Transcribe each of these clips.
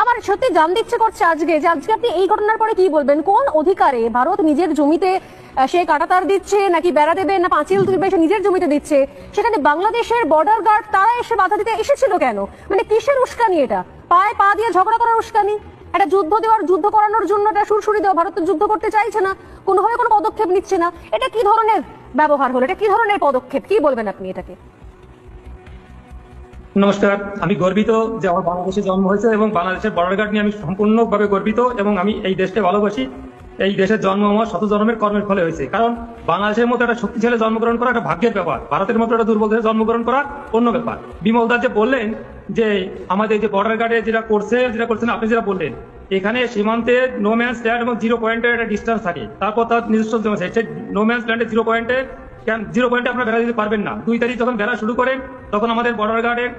আমার সত্যি জানতে ইচ্ছে করছে আজকে যে আজকে আপনি এই ঘটনার পরে কি বলবেন? কোন অধিকারে ভারত নিজের জমিতে সে কাটাতার দিচ্ছে, নাকি বেড়া দেবে, না পাঁচিল তুলবে, সে নিজের জমিতে দিচ্ছে? সেখানে বাংলাদেশের বর্ডার গার্ড তারা এসে বাধা দিতে এসেছিল কেন? মানে কিসের উস্কানি এটা? পায়ে পা দিয়ে ঝগড়া করার উস্কানি? একটা যুদ্ধ দেওয়ার, যুদ্ধ করানোর জন্য এটা সুরসুরি দেওয়া ভারত যুদ্ধ করতে চাইছে না, কোনোভাবে কোনো পদক্ষেপ নিচ্ছে না। এটা কি ধরনের ব্যবহার হলো? এটা কি ধরনের পদক্ষেপ? কি বলবেন আপনি এটাকে? নমস্কার, আমি গর্বিত যে আমার বাংলাদেশে জন্ম হয়েছে এবং বাংলাদেশের বর্ডার গার্ড নিয়ে আমি সম্পূর্ণভাবে গর্বিত এবং আমি এই দেশকে ভালোবাসি। এই দেশের জন্ম আমার শত জন্মের কর্মের ফলে হয়েছে। কারণ বাংলাদেশের মতো একটা শক্তিশালী জন্মগ্রহণ করা একটা ভাগ্যের ব্যাপার, ভারতের মতো একটা দুর্বল দেশে জন্মগ্রহণ করা অন্য ব্যাপার। বিমল দাস যে বললেন যে আমাদের যে বর্ডার গার্ডে যেটা করছে, যেটা করছেন, আপনি যেটা বললেন, এখানে সীমান্তে নো ম্যান্স ল্যান্ড এবং জিরো পয়েন্টের একটা ডিস্টেন্স থাকে। তারপর তার নিজস্ব নো ম্যান্স ল্যান্ডে জিরো পয়েন্টে জিরো পয়েন্টে আপনারা বেড়া দিতে পারবেন না। দুই তারিখ যখন বেড়া শুরু করেন, তখন আমাদের বর্ডার গার্ডের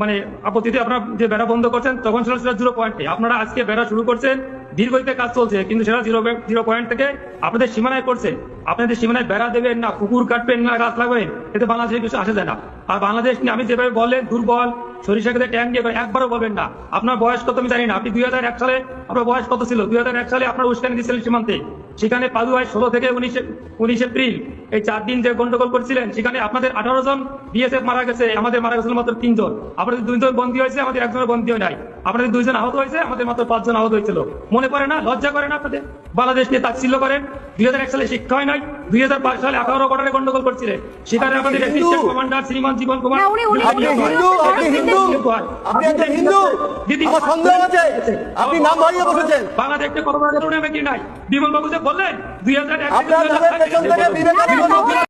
মানে আপত্তিতে আপনারা যে বেড়া বন্ধ করছেন, তখন ছিল সেটা জিরো পয়েন্টে আপনারা আজকে বেড়া শুরু করছেন দীর্ঘতে কাজ চলছে, কিন্তু সেটা জিরো জিরো পয়েন্ট থেকে আপনাদের সীমানায় করছে আপনাদের সীমানায় বেড়া দেবেন না, কুকুর কাটবেন না, গাছ লাগাবেন, এতে বাংলাদেশে কিছু আসে যায় না। আর বাংলাদেশ নিয়ে আমি যেভাবে বললেন, দুর্বল সরিষা খেতে ট্যাঙ্ক দিয়ে একবারও বলবেন না। আপনার বয়স কত আমি জানি না, আপনি দুই হাজার এক সালে, আপনার বয়স কত ছিল? দুই হাজার এক সালে আপনার উস্কানি দিয়েছিলেন সীমান্তে। সেখানে পাদুয়ায় ষোলো থেকে উনিশে উনিশ এপ্রিল এই চার দিন যে গন্ডগোল করছিলেন সেখানে আপনাদের আঠারো জন বিএসএফ মারা গেছে আমাদের মারা গেছিল মাত্র তিনজন। আপনাদের দুইজন বন্দী হয়েছে আমাদের একজনের বন্দী হয় নাই। আপনাদের দুইজন আহত হয়েছে আমাদের মাত্র পাঁচজন আহত হয়েছিল। মনে পড়ে না? লজ্জা করে না আপনাদের? বাংলাদেশ নিয়ে তাচ্ছিল্য করেন। দুই সালে শিক্ষা হয় নাই দুই সালে আঠারো বর্ডারে গন্ডগোল করছিলেন। সেখানে আমাদের কমান্ডার শ্রীমান জীবন কুমার আপনি নাম বাড়িয়ে বসেছেন। বাংলাদেশকে নাই? বিমল বাবু যে বললেন দুই হাজার আপনার পেছন থেকে বিবেকানন্দ